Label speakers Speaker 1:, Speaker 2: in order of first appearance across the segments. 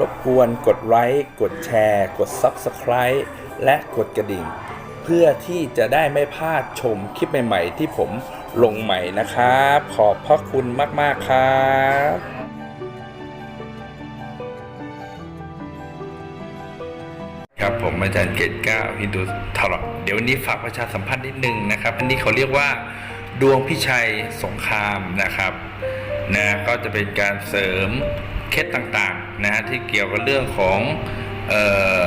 Speaker 1: รบกวนกดไลค์กดแชร์ กด Subscribe และกดกระดิ่ง เพื่อที่จะได้ไม่พลาดชมคลิปใหม่ ๆ ที่ผมลงใหม่นะครับ ขอบพระคุณมาก ๆ ครับครับผมอาจารย์เกตก้าวฮินดูทอร์เดี๋ยววันนี้ฝากประชาสัมพันธ์นิดนึงนะครับ อันนี้เขาเรียกว่า ดวงพิชัยสงครามนะครับนะก็จะเป็นการเสริมเคล็ดต่าง นะที่เกี่ยวกับเรื่องของอ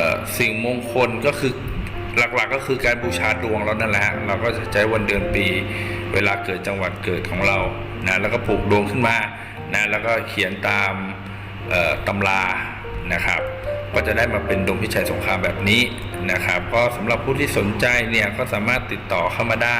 Speaker 1: อสิ่งมงคลก็คือหลักๆก็คือการบูชาดวงเรานั่นแหละเราก็จะใช้วันเดือนปี เวลาเกิดจังหวัดเกิดของเรานะแล้วก็ผูกดวงขึ้นมานะแล้วก็เขียนตามตำรานะครับ ก็จะได้มาเป็นดวงพิชัยสงครามแบบนี้นะครับ ก็สำหรับผู้ที่สนใจเนี่ยก็สามารถติดต่อเข้ามาได้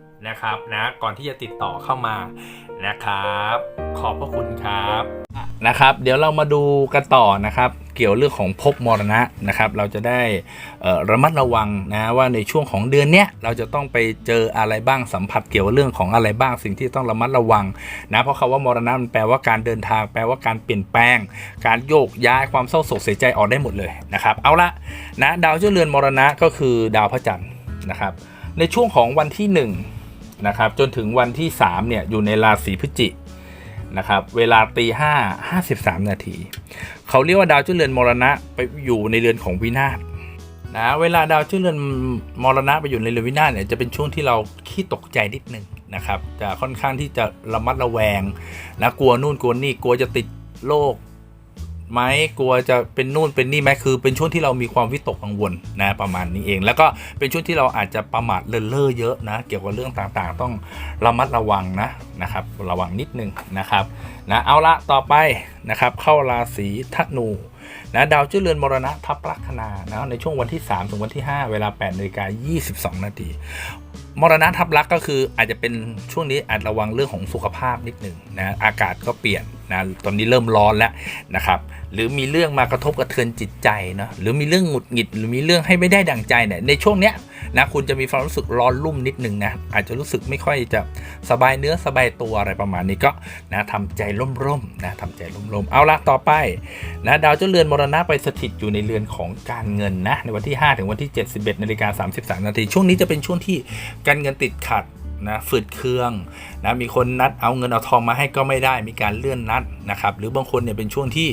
Speaker 2: นะครับนะก่อนที่จะติดต่อเข้ามานะครับ ขอบพระคุณครับนะครับ เดี๋ยวเรามาดูกันต่อนะครับ เกี่ยวเรื่องของภพมรณะนะครับ เราจะได้ระมัดระวังนะว่าในช่วงของเดือนเนี้ยเราจะต้องไปเจออะไรบ้างสัมผัสเกี่ยวกับเรื่องของอะไรบ้างสิ่งที่ต้องระมัดระวังนะเพราะคาว่ามรณะมันแปลว่าการเดินทาง แปลว่าการเปลี่ยนแปลง การโยกย้ายความเศร้าโศกเสียใจออกได้หมดเลยนะครับ เอาละนะดาวเจ้าเรือนมรณะก็คือดาวพระจันทร์นะครับ ในช่วงของวันที่ 1 นะครับจนถึงวันที่ 3 เนี่ย อยู่ในราศีพฤศจิกนะครับเวลาตีห้าห้าสิบสามนาที เขาเรียกว่าดาวจ้าเรือนมรณะไปอยู่ในเรือนของวินาศนะเวลาดาวจ้าเรือนมรณะไปอยู่ในเรือนวินาศเนี่ยจะเป็นช่วงที่เราขี้ตกใจนิดนึงนะครับจะค่อนข้างที่จะระมัดระแวงนะกลัวนู่นกลัวนี่กลัวจะติดโรค ไหมกลัวจะเป็นนู่นเป็นนี่ไหมคือ เป็นช่วงที่เรามีความวิตกกังวลนะประมาณนี้เอง แล้วก็เป็นช่วงที่เราอาจจะประมาทเลินเล่อเยอะนะ เกี่ยวกับเรื่องต่างๆ ต้องระมัดระวังนะนะครับ ระวังนิดนึงนะครับนะเอาละต่อไปนะครับเข้าราศีธนูนะดาวเจ้าเรือนมรณะทับลัคนานะในช่วงวันที่ 3 ถึงวันที่ 5 เวลา8นาฬิกา22 นาทีมรณะทับลักก็คืออาจจะเป็นช่วงนี้อาจระวังเรื่องของสุขภาพนิดหนึ่งนะอากาศก็เปลี่ยน นะตอนนี้เริ่มร้อนแล้วนะครับหรือมีเรื่องมากระทบกระเทือนจิตใจเนาะหรือมีเรื่องหงุดหงิด หรือมีเรื่องให้ไม่ได้ดังใจเนี่ยในช่วงเนี้ยนะคุณจะมีความรู้สึกร้อนรุ่มนิดหนึ่งนะอาจจะรู้สึกไม่ค่อยจะสบายเนื้อสบายตัวอะไรประมาณนี้ก็นะทำใจร่มๆนะทำใจร่มๆเอาละต่อไปนะดาวเจ้าเรือนมรณะไปสถิตอยู่ในเรือนของการเงินนะในวันที่ 5 ถึงวันที่ 71นาฬิกา33นาทีช่วงนี้จะเป็นช่วงที่การเงินติดขัด นะฝืดเครื่องนะมีคนนัดเอาเงินเอาทองมาให้ก็ไม่ได้มีการเลื่อนนัดนะครับหรือบางคนเนี่ยเป็นช่วงที่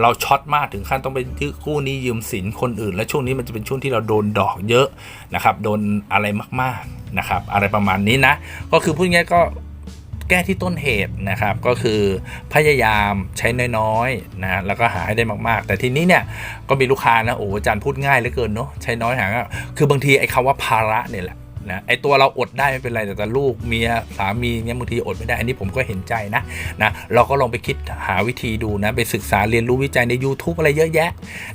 Speaker 2: เราช็อตมากถึงขั้นต้องไปกู้หนี้ยืมสินคนอื่น และช่วงนี้มันจะเป็นช่วงที่เราโดนดอกเยอะนะครับโดนอะไรมากๆนะครับอะไรประมาณนี้นะก็คือพูดง่ายก็แก้ที่ต้นเหตุนะครับก็คือพยายามใช้น้อยๆนะแล้วก็หาให้ได้มากๆ แต่ทีนี้เนี่ยก็มีลูกค้านะโอ้อาจารย์พูดง่ายเหลือเกินเนาะใช้น้อยหาคือบางทีไอ้คำว่าภาระเนี่ยแหละ นะไอตัวเราอดได้ไม่เป็นไรแต่แต่ลูกเมียสามีเนี่ยบางทีอดไม่ได้ อันนี้ผมก็เห็นใจนะนะเราก็ลองไปคิดหาวิธีดูนะไปศึกษาเรียนรู้วิจัยใน YouTube อะไรเยอะแยะ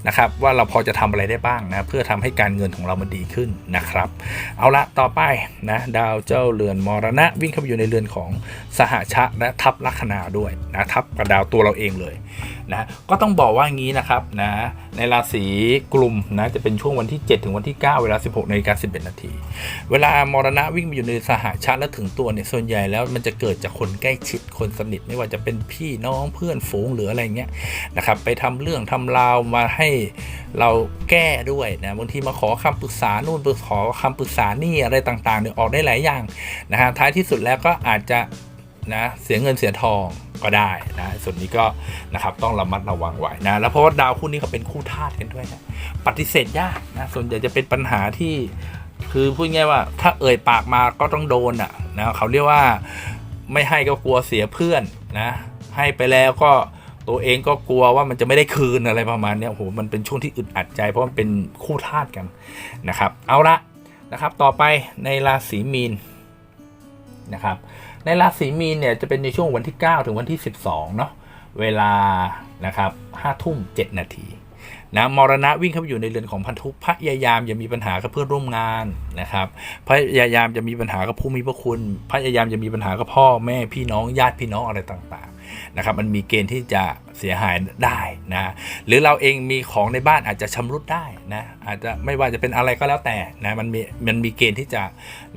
Speaker 2: นะครับว่าเราพอจะทำอะไรได้บ้างนะเพื่อทำให้การเงินของเรามันดีขึ้นนะครับ เอาละต่อไปนะดาวเจ้าเรือนมรณะ วิ่งเข้าไปอยู่ในเรือนของสหชะและทับลัคนาด้วยนะทับกับดาวตัวเราเองเลยนะก็ต้องบอกว่างี้นะครับนะในราศีกลุ่มนะจะเป็นช่วงวันที่ 7 ถึงวันที่ 9 เวลา 16นาฬิกา11นาทีเวลามรณะวิ่งมาอยู่ในสหาชาติแล้วถึงตัวเนี่ยส่วนใหญ่แล้วมันจะเกิดจากคนใกล้ชิดคนสนิทไม่ว่าจะเป็นพี่น้องเพื่อนฝูงหรืออะไรเงี้ยนะครับไปทำเรื่องทำราวมาให้เราแก้ด้วยนะบางทีมาขอคำปรึกษานู่นขอคำปรึกษานี่อะไรต่างๆเนี่ยออกได้หลายอย่างนะฮะท้ายที่สุดแล้วก็อาจจะนะเสียเงินเสียทองก็ได้นะส่วนนี้ก็นะครับต้องระมัดระวังไว้นะแล้วเพราะว่าดาวคู่นี้เขาเป็นคู่ธาตุกันด้วยนะปฏิเสธยากนะส่วนใหญ่จะเป็นปัญหาที่ คือพูดง่ายว่าถ้าเอ่ยปากมาก็ต้องโดนอะนะเขาเรียกว่าไม่ให้ก็กลัวเสียเพื่อนนะให้ไปแล้วก็ตัวเองก็กลัวว่ามันจะไม่ได้คืนอะไรประมาณนี้โอ้โหมันเป็นช่วงที่อึดอัดใจเพราะมันเป็นคู่ธาตุกันนะครับ เอาละนะครับต่อไปในราศีมีนนะครับในราศีมีนเนี่ยจะเป็นในช่วงวันที่ 9 ถึงวันที่ 12เนาะเวลานะครับ5ทุ่ม7นาที นะมรณะวิ่งเข้าไปอยู่ในเรือนของพันธุพยายามอย่ามีปัญหากับเพื่อนร่วมงานนะครับพยายามจะมีปัญหากับผู้มีพระคุณ พยายามจะมีปัญหากับพ่อแม่พี่น้องญาติพี่น้องอะไรต่างๆนะครับมันมีเกณฑ์ที่จะเสียหายได้นะหรือเราเองมีของในบ้านอาจจะชำรุดได้นะอาจจะไม่ว่าจะเป็นอะไรก็แล้วแต่นะมันมีมันมีเกณฑ์ที่จะ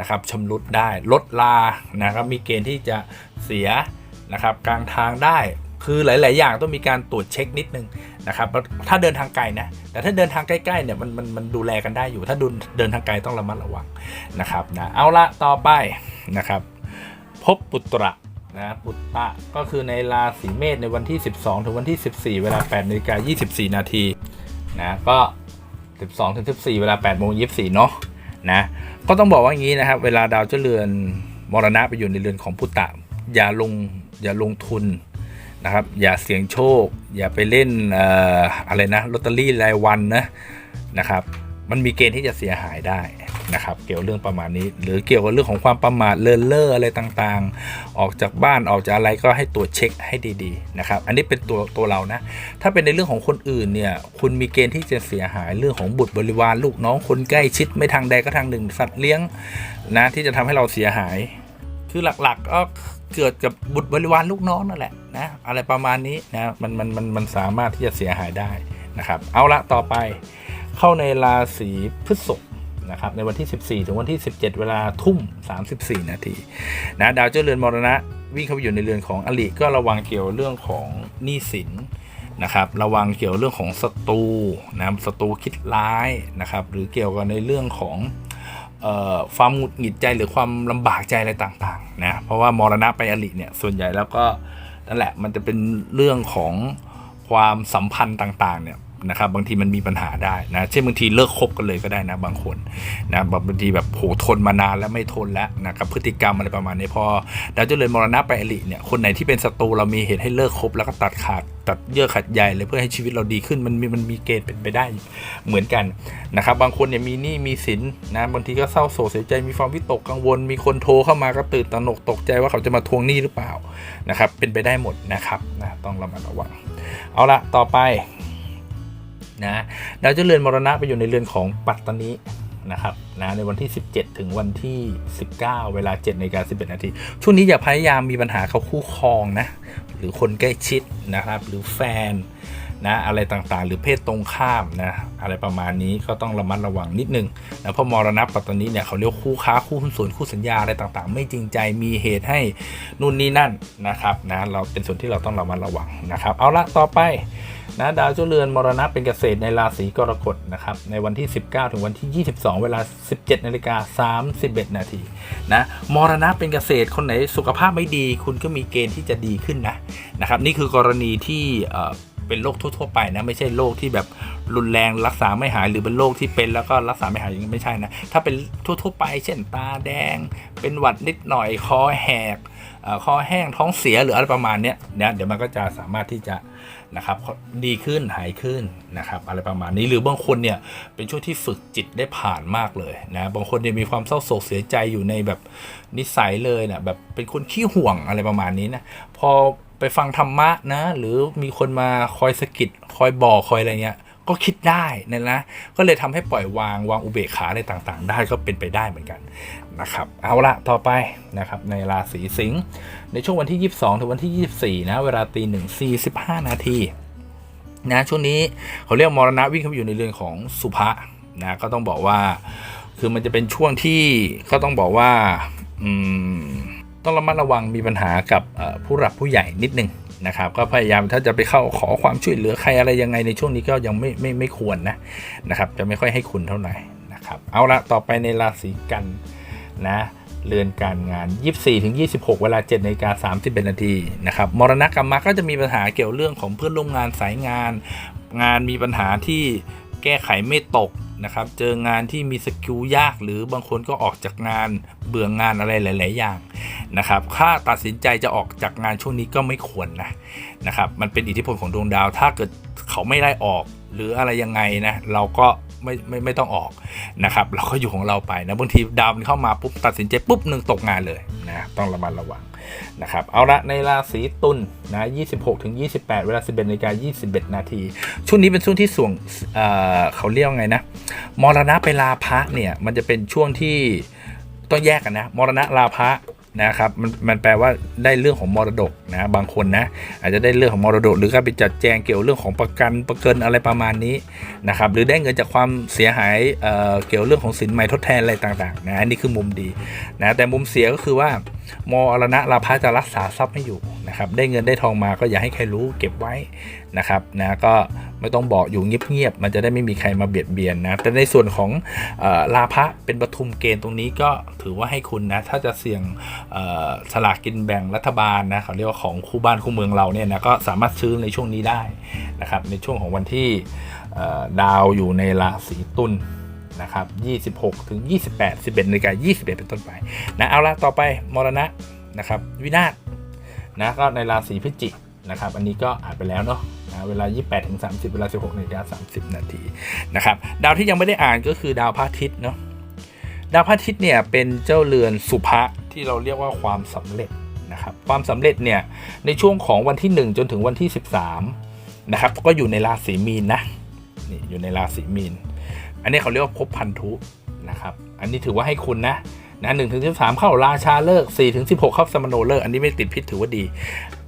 Speaker 2: นะครับชำรุดได้ลดลานะครับมีเกณฑ์ที่จะเสียนะครับกลางทางได้ คือหลาย ๆ อย่างต้องมีการตรวจเช็คนิดนึงนะครับถ้าเดินทางไกลนะแต่ถ้าเดินทางใกล้ๆเนี่ยมันมันมันดูแลกันได้อยู่ ถ้าเดินเดินทางไกลต้องระมัดระวังนะครับนะเอาละต่อไปนะครับ พบปุตระนะปุตตะก็คือในราศีเมษในวันที่ 12 ถึงวันที่ 14 เวลา8นาฬิกา24 นาทีนะก็ 12 ถึง 14 เวลา8โมง24 เนาะนะก็ต้องบอกว่าอย่างนี้นะครับ เวลาดาวเจ้าเรือนมรณะไปอยู่ในเรือนของปุตตะอย่าลงอย่าลงทุน นะครับ อย่าเสี่ยงโชค อย่าไปเล่นออะไรนะลอตเตอรี่รายวันนะนะครับ มันมีเกณฑ์ที่จะเสียหายได้นะครับ เกี่ยวเรื่องประมาณนี้ หรือเกี่ยวกับเรื่องของความประมาทเลินเล่ออะไรต่างๆ ออกจากบ้านออกจากอะไรก็ให้ตรวจเช็คให้ดีๆนะครับ อันนี้เป็นตัวตัวเรานะ ถ้าเป็นในเรื่องของคนอื่นเนี่ยคุณมีเกณฑ์ที่จะเสียหายเรื่องของบุตรบริวารลูกน้องคนใกล้ชิดไม่ทางใดก็ทางหนึ่ง สัตว์เลี้ยงนะที่จะทำให้เราเสียหาย คือหลักๆก็เกิดกับบุตรบริวารลูกน้องนั่นแหละนะอะไรประมาณนี้นะมันมันมันมันสามารถที่จะเสียหายได้นะครับ เอาละต่อไปเข้าในราศีพฤษภนะครับในวันที่ 14 ถึงวันที่ 17 เวลาทุ่ม 34 นาทีนะดาวเจ้าเรือนมรณะวิ่งเข้าไปอยู่ในเรือนของอลิก็ระวังเกี่ยวเรื่องของหนี้สินนะครับระวังเกี่ยวเรื่องของศัตรูนะศัตรูคิดร้ายนะครับหรือเกี่ยวกับในเรื่องของ ความหงุดหงิดใจหรือความลำบากใจอะไรต่างๆนะเพราะว่ามรณะไปอลิเนี่ยส่วนใหญ่แล้วก็นั่นแหละมันจะเป็นเรื่องของความสัมพันธ์ต่างๆเนี่ย นะครับบางทีมันมีปัญหาได้นะเช่นบางทีเลิกคบกันเลยก็ได้นะบางคนนะบางทีแบบโหทนมานานแล้วไม่ทนแล้วนะครับพฤติกรรมอะไรประมาณนี้พอดาวเจริญมรณะไปอลิเนี่ยคนไหนที่เป็นศัตรูเรามีเหตุให้เลิกคบแล้วก็ตัดขาดตัดเยื่อขัดใยเลยเพื่อให้ชีวิตเราดีขึ้นมันมีมันมีเกณฑ์เป็นไปได้เหมือนกันนะครับบางคนเนี่ยมีหนี้มีสินนะบางทีก็เศร้าโศกเสียใจมีความวิตกกังวล มีคนโทรเข้ามาก็ตื่นตระหนกตกใจว่าเขาจะมาทวงหนี้หรือเปล่านะครับเป็นไปได้หมดนะครับนะต้องระมัดระวัง เอาละต่อไป นะดาวเจ้าเรือนมรณะไปอยู่ในเรือนของปัตตานีนะครับนะในวันที่ 17 ถึงวันที่ 19 เวลา7นาฬิกา11 นาที ช่วงนี้อย่าพยายามมีปัญหาเขาคู่ครองนะ หรือคนใกล้ชิดนะครับ หรือแฟนนะอะไรต่างๆ หรือเพศตรงข้ามนะอะไรประมาณนี้ก็ต้องระมัดระวังนิดนึงนะเพราะมรณะปัตตานีเนี่ยเขาเรียกคู่ค้าคู่หุ้นส่วนคู่สัญญาอะไรต่างๆ ไม่จริงใจมีเหตุให้นู่นนี่นั่นนะครับนะเราเป็นส่วนที่เราต้องระมัดระวังนะครับ เอาละต่อไป นะดาวเจ้าเรือนมรณะเป็นเกษตรในราศีกรกฎนะครับในวันที่ 19 ถึงวันที่ 22 เวลา 17นาฬิกา31 นาทีนะมรณะเป็นเกษตรคนไหนสุขภาพไม่ดี คุณก็มีเกณฑ์ที่จะดีขึ้นนะนะครับนี่คือกรณีที่ เป็นโรคทั่วๆไปนะไม่ใช่โรคที่แบบรุนแรงรักษาไม่หายหรือเป็นโรคที่เป็นแล้วก็รักษาไม่หายอย่างนี้ไม่ใช่นะถ้าเป็นทั่วๆไป เช่นตาแดง เป็นหวัดนิดหน่อยคอแหกคอแห้งท้องเสียหรืออะไรประมาณนี้เนี่ยเดี๋ยวมันก็จะสามารถที่จะนะครับดีขึ้นหายขึ้นนะครับอะไรประมาณนี้หรือบางคนเนี่ยเป็นช่วงที่ฝึกจิตได้ผ่านมากเลยนะบางคนเนี่ยมีความเศร้าโศกเสียใจอยู่ในแบบนิสัยเลยนะแบบเป็นคนขี้ห่วงอะไรประมาณนี้นะพอ ไปฟังธรรมะนะ หรือมีคนมาคอยสะกิดคอยบอกคอยอะไรเงี้ยก็คิดได้นะนะ ก็เลยทำให้ปล่อยวางวางอุเบกขาอะไรต่างๆ ได้ก็เป็นไปได้เหมือนกันนะครับ เอาละต่อไปนะครับในราศีสิงห์ในช่วงวันที่ 22 ถึงวันที่ 24 นะ เวลาตีหนึ่งสี่สิบห้านาทีนะช่วงนี้เขาเรียกมรณะวิ่งเข้าไปอยู่ในเรือนของสุภะนะก็ต้องบอกว่า คือมันจะเป็นช่วงที่ก็ต้องบอกว่า อืม ต้องระมัดระวังมีปัญหากับผู้หลักผู้ใหญ่นิดนึงนะครับก็พยายามถ้าจะไปเข้าขอความช่วยเหลือใครอะไรยังไงในช่วงนี้ก็ยังไม่ไม่ไม่ควรนะนะครับ จะไม่ค่อยให้คุณเท่าไหร่นะครับ เอาละต่อไปในราศีกันนะเรือนการงาน 24ถึง26 เวลา7นาฬิกา31นาทีนะครับมรณกรรมก็จะมีปัญหาเกี่ยวเรื่องของเพื่อนร่วมงานสายงาน งานมีปัญหาที่แก้ไขไม่ตก นะครับ เจองานที่มีสกิลยาก หรือบางคนก็ออกจากงานเบื่องงานอะไรหลาย ๆ อย่างนะครับ ถ้าตัดสินใจจะออกจากงานช่วงนี้ก็ไม่ควรนะนะครับ มันเป็นอิทธิพลของดวงดาว ถ้าเกิดเขาไม่ได้ออกหรืออะไรยังไงนะ เราก็ ไม่ไม่ไม่ต้องออกนะครับ เราก็อยู่ของเราไปนะบางทีดาวมันเข้ามาปุ๊บตัดสินใจปุ๊บหนึ่งตกงานเลยนะต้องระมัดระวังนะครับเอาละในราศีตุลนะ26ถึง28 เวลา 11นาฬิกา21 นาทีช่วงนี้เป็นช่วงที่ส่วงเออเขาเรียกว่าไงนะมรณะไปลาพระเนี่ยมันจะเป็นช่วงที่ต้องแยกกันนะมรณะลาพระ นะครับมันมันแปลว่าได้เรื่องของมรดกนะบางคนนะอาจจะได้เรื่องของมรดก หรือการไปจัดแจงเกี่ยวเรื่องของประกันประเกินอะไรประมาณนี้นะครับหรือได้เงินจากความเสียหายเเกี่ยวเรื่องของสินใหม่ทดแทนอะไรต่างๆนะอันนี้คือมุมดีนะแต่มุมเสียก็คือว่า มอรณะลาภะจะรักษาทรัพย์ให้อยู่นะครับ ได้เงินได้ทองมาก็อย่าให้ใครรู้เก็บไว้นะครับนะก็ไม่ต้องบอกอยู่เงียบๆมันจะได้ไม่มีใครมาเบียดเบียนนะแต่ในส่วนของออลาภะเป็นปทุมเกณฑ์ตรงนี้ก็ถือว่าให้คุณนะถ้าจะเสี่ยงสลากกินแบ่งรัฐบาลนะเขาเรียกว่าของคู่บ้านคู่เมืองเราเนี่ยนะก็สามารถซื้อในช่วงนี้ได้นะครับในช่วงของวันที่ดาวอยู่ในราศีตุล นะครับ26 ถึง 28 11นาฬิกา21 เป็นต้นไปนะเอาละต่อไปมรณะนะครับวินาศนะก็ในราศีพิจิกนะครับอันนี้ก็อ่านไปแล้วเนาะนะเวลา 28ถึง30 เวลา 16นาฬิกา30 นาทีนะครับดาวที่ยังไม่ได้อ่านก็คือดาวพระอาทิตย์เนาะดาวพระอาทิตย์เนี่ยเป็นเจ้าเรือนสุภะที่เราเรียกว่าความสำเร็จนะครับความสำเร็จเนี่ยในช่วงของวันที่ 1 จนถึงวันที่ 13นะครับก็อยู่ในราศีมีนนะนี่อยู่ในราศีมีน อันนี้เขาเรียกว่าภพพันธุนะครับ อันนี้ถือว่าให้คุณนะนะหนึ่งถึงสิบสามเข้าราชาเลิกสี่ถึงสิบหกเข้าสมโนเลิก อันนี้ไม่ติดพิษถือว่าดี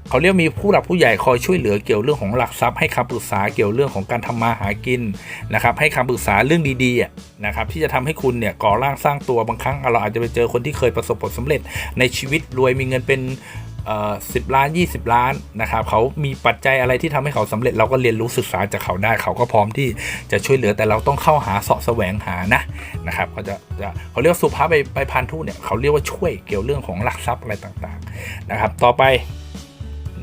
Speaker 2: เขาเรียกมีผู้หลักผู้ใหญ่คอยช่วยเหลือเกี่ยวเรื่องของหลักทรัพย์ให้คำปรึกษาเกี่ยวเรื่องของการทำมาหากินนะครับให้คำปรึกษาเรื่องดีๆนะครับที่จะทำให้คุณเนี่ยก่อร่างสร้างตัวบางครั้งเราอาจจะไปเจอคนที่เคยประสบผลสำเร็จในชีวิตรวยมีเงินเป็น สิบล้าน 20 ล้านนะครับเขามีปัจจัยอะไรที่ทำให้เขาสำเร็จเราก็เรียนรู้ศึกษาจากเขาได้ เขาก็พร้อมที่จะช่วยเหลือแต่เราต้องเข้าหาเสาะแสวงหานะนะครับเขาจะจะเขาเรียกสุภาพไปไปพันธุเนี่ยเขาเรียกว่าช่วยเกี่ยวเรื่องของหลักทรัพย์อะไรต่างๆนะครับ ต่อไป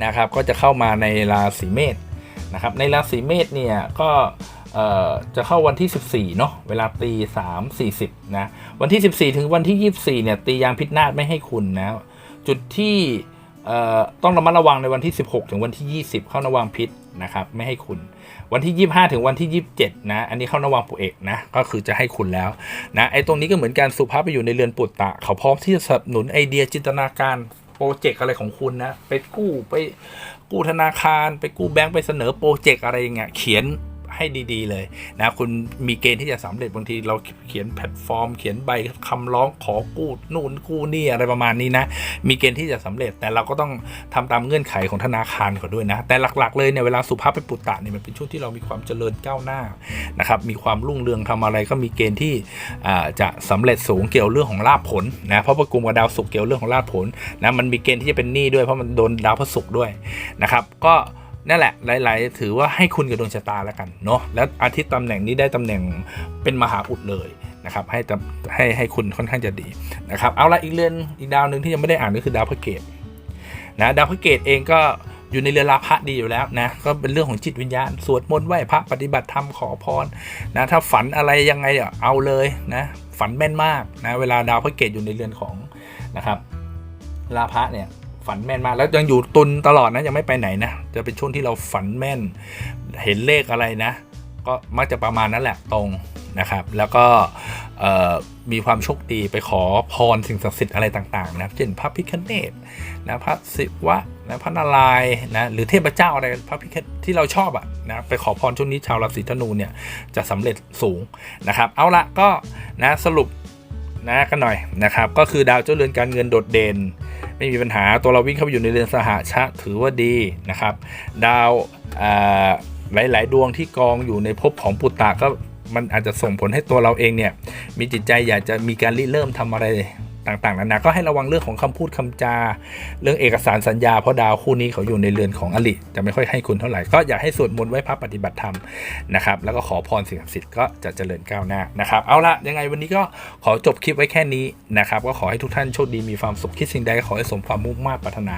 Speaker 2: นะครับก็จะเข้ามาในราศีเมษนะครับในราศีเมษเนี่ยก็เออจะเข้าวันที่ 14 เนาะเวลาตี3 40นะวันที่ 14 ถึงวันที่ 24เนี่ยตียางพิษนาฏไม่ให้คุณนะจุดที่ ต้องระมัดระวังในวันที่ 16 ถึงวันที่ 20 เข้าระวังพิษนะครับ ไม่ให้คุณ วันที่ 25 ถึงวันที่ 27 นะ อันนี้เข้าระวังปุเอกนะ ก็คือจะให้คุณแล้วนะไอ้ตรงนี้ก็เหมือนการสุภาพไปอยู่ในเรือนปุตตะ เขาพร้อมที่จะสนับสนุนไอเดียจินตนาการโปรเจกต์อะไรของคุณนะ ไปกู้ไปกู้ธนาคาร ไปกู้แบงก์ไปเสนอโปรเจกต์อะไรอย่างเงี้ยเขียน ให้ดีๆ เลยนะคุณมีเกณฑ์ที่จะสำเร็จบางทีเราเขียนแพลตฟอร์ม เขียนใบคำร้องขอกู้นู่นกู้นี่อะไรประมาณนี้นะ มีเกณฑ์ที่จะสำเร็จแต่เราก็ต้องทำตามเงื่อนไขของธนาคารก่อนด้วยนะ แต่หลักๆเลยเนี่ยเวลาสุภาพไปปุตตะเนี่ยมันเป็นช่วงที่เรามีความเจริญก้าวหน้านะครับมีความรุ่งเรืองทำอะไรก็มีเกณฑ์ที่จะสำเร็จสูงเกี่ยวเรื่องของลาภผลนะเพราะประกุมกับดาวศุกร์เกี่ยวเรื่องของลาภผลนะมันมีเกณฑ์ที่จะเป็นหนี้ด้วยเพราะมันโดนดาวพฤหัสศุกร์ด้วยนะครับก็ นั่นแหละหลาย ๆ ถือว่าให้คุณกับดวงชะตาแล้วกันเนาะแล้วอาทิตย์ตำแหน่งนี้ได้ตำแหน่งเป็นมหาอุดเลยนะครับให้ตำให้ให้คุณค่อนข้างจะดีนะครับเอาละอีกเรือนอีกดาวหนึ่งที่ยังไม่ได้อ่านก็คือดาวพระเกตนะดาวพระเกตเองก็อยู่ในเรือนลาพระดีอยู่แล้วนะก็เป็นเรื่องของจิตวิญญาณ สวดมนต์ไหว้พระปฏิบัติธรรมขอพรนะถ้าฝันอะไรยังไงอะเอาเลยนะฝันแม่นมากนะเวลาดาวพระเกตอยู่ในเรือนของนะครับลาพะเนี่ย ฝันแม่นมากแล้วยังอยู่ตุนตลอดนะยังไม่ไปไหนนะจะเป็นช่วงที่เราฝันแม่น เห็นเลขอะไรนะ ก็มักจะประมาณนั้นแหละตรงนะครับ แล้วก็มีความโชคดีไปขอพรสิ่งศักดิ์สิทธิ์อะไรต่าง ๆ นะเช่นพระพิคเนตนะพระศิวะนะพระนารายณ์นะหรือเทพเจ้าอะไรพระพิคที่เราชอบอะนะไปขอพรช่วงนี้ชาวราศีธนูเนี่ยจะสำเร็จสูงนะครับ เอาละก็นะสรุปนะกันหน่อยนะครับ ก็คือดาวเจ้าเรือนการเงินโดดเด่น ไม่มีปัญหาตัวเราวิ่งเข้าไปอยู่ในเรือนสหชะถือว่าดีนะครับ ดาวหลาย ๆ ดวงที่กองอยู่ในภพของปุตตะก็มันอาจจะส่งผลให้ตัวเราเองเนี่ยมีจิตใจอยากจะมีการริเริ่มทำอะไร ต่างๆนานาก็ให้ระวังเรื่องของคำพูดคำจา เรื่องเอกสารสัญญาเพราะดาวคู่นี้เขาอยู่ในเรือนของอลิจะไม่ค่อยให้คุณเท่าไหร่ก็อยากให้สวดมนต์ไว้พระปฏิบัติธรรมนะครับแล้วก็ขอพรสิ่งศักดิ์สิทธิ์ก็จะเจริญก้าวหน้านะครับเอาละยังไงวันนี้ก็ขอจบคลิปไว้แค่นี้นะครับก็ขอให้ทุกท่านโชคดีมีความสุขคิดสิ่งใดขอให้สมความมุ่งมา่ปรารถนา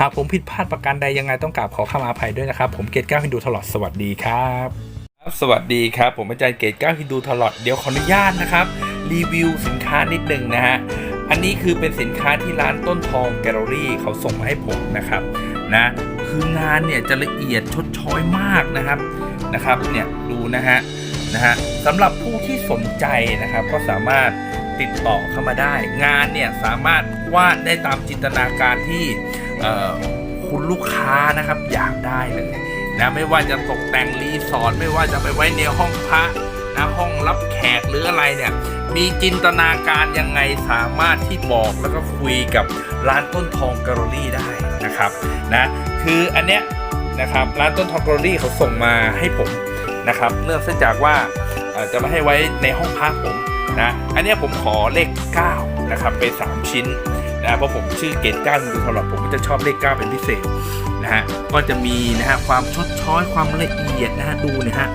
Speaker 2: หากผมผิดพลาดประการใดยังไงต้องกราบขอขมาอภัยด้วยนะครับผมเกตก้าวฮินดูตลอดสวัสดีครับครับสวัสดีครับ ผมอาจารย์เกตก้าวฮินดูตลอดเดี๋ยวขออนุญาตนะครับ รีวิวสินค้านิดนึงนะฮะ อันนี้คือเป็นสินค้าที่ร้านต้นทองแกลเลอรี่เขาส่งมาให้ผมนะครับนะคืองานเนี่ยจะละเอียดชดช้อยมากนะครับนะครับเนี่ยดูนะฮะนะฮะสำหรับผู้ที่สนใจนะครับก็สามารถติดต่อเข้ามาได้ งานเนี่ยสามารถวาดได้ตามจินตนาการที่คุณลูกค้านะครับอยากได้เลยนะไม่ว่าจะตกแต่งรีสอร์ทไม่ว่าจะไปไว้ในห้องพระ นะห้องรับแขกหรืออะไรเนี่ยมีจินตนาการยังไงสามารถที่บอกแล้วก็คุยกับร้านต้นทองแกลเลอรี่ได้นะครับนะคืออันเนี้ยนะครับร้านต้นทองแกลเลอรี่เขาส่งมาให้ผมนะครับเนื่องจากว่าจะมาให้ไว้ในห้องพักผมนะอันเนี้ยผมขอเลข9นะครับไป 3 ชิ้นนะเพราะผมชื่อเกตก้าดูตลอดผมก็จะชอบเลข9เป็นพิเศษนะฮะก็จะมีนะฮะความชดช้อยความละเอียดนะฮะดูนี่ยฮะ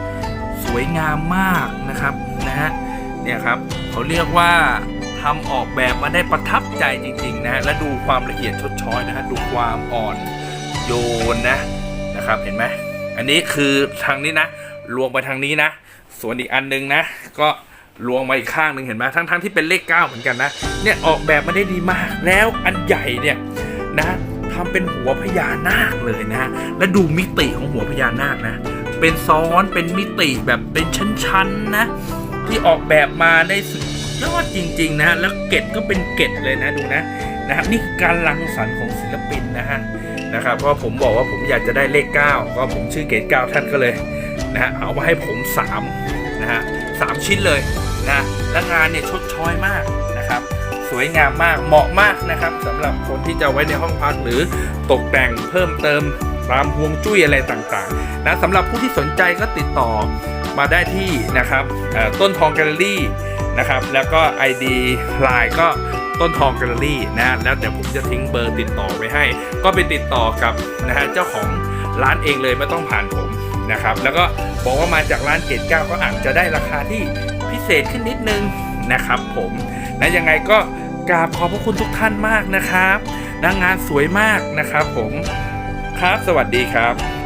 Speaker 2: วยงามมากนะครับนะฮะเนี่ยครับเขาเรียกว่าทำออกแบบมาได้ประทับใจจริง ๆ นะฮะและดูความละเอียดชดช้อยนะฮะดูความอ่อนโยนนะนะครับเห็นไหมอันนี้คือทางนี้นะลวงไปทางนี้นะ ส่วนอีกอันหนึงนะ ก็ลวงมาอีกข้างหนึ่งเห็นไหมทั้งทั้งที่เป็นเลข 9 เหมือนกันนะเนี่ยออกแบบมาได้ดีมากแล้วอันใหญ่เนี่ยนะทำเป็นหัวพญานาคเลยนะ และดูมิติของหัวพญานาคนะ เป็นซ้อนเป็นมิติแบบเป็นชั้นๆนะ ที่ออกแบบมาได้สุดยอดจริง ๆ นะ แล้วเกตก็เป็นเกตเลยนะดูนะนะครับนี่คือการรังสรรค์ของศิลปินนะฮะนะครับเพราะผมบอกว่าผมอยากจะได้เลข 9 ก็ผมชื่อเกต9ท่านก็เลยนะฮะเอามาให้ผม3นะฮะสามชิ้นเลยนะและงานเนี่ยชดช้อยมากนะครับ สวยงามมากเหมาะมากนะครับสำหรับคนที่จะไว้ในห้องพักหรือตกแต่งเพิ่มเติม ตามฮวงจุ้ยอะไรต่างๆนะสำหรับผู้ที่สนใจก็ติดต่อมาได้ที่นะครับต้นทองแกลเลอรี่นะครับแล้วก็ ID Line ก็ต้นทองแกลเลอรี่นะแล้วเดี๋ยวผมจะทิ้งเบอร์ติดต่อไว้ให้ ก็ไปติดต่อกับนะฮะเจ้าของร้านเองเลยไม่ต้องผ่านผมนะครับแล้วก็บอกว่ามาจากร้านเกตเก้าก็อาจจะได้ราคาที่พิเศษขึ้นนิดนึงนะครับผมนะยังไงก็กราบขอบพระคุณทุกท่านมากนะครับนะงานสวยมากนะครับผม ครับ สวัสดีครับ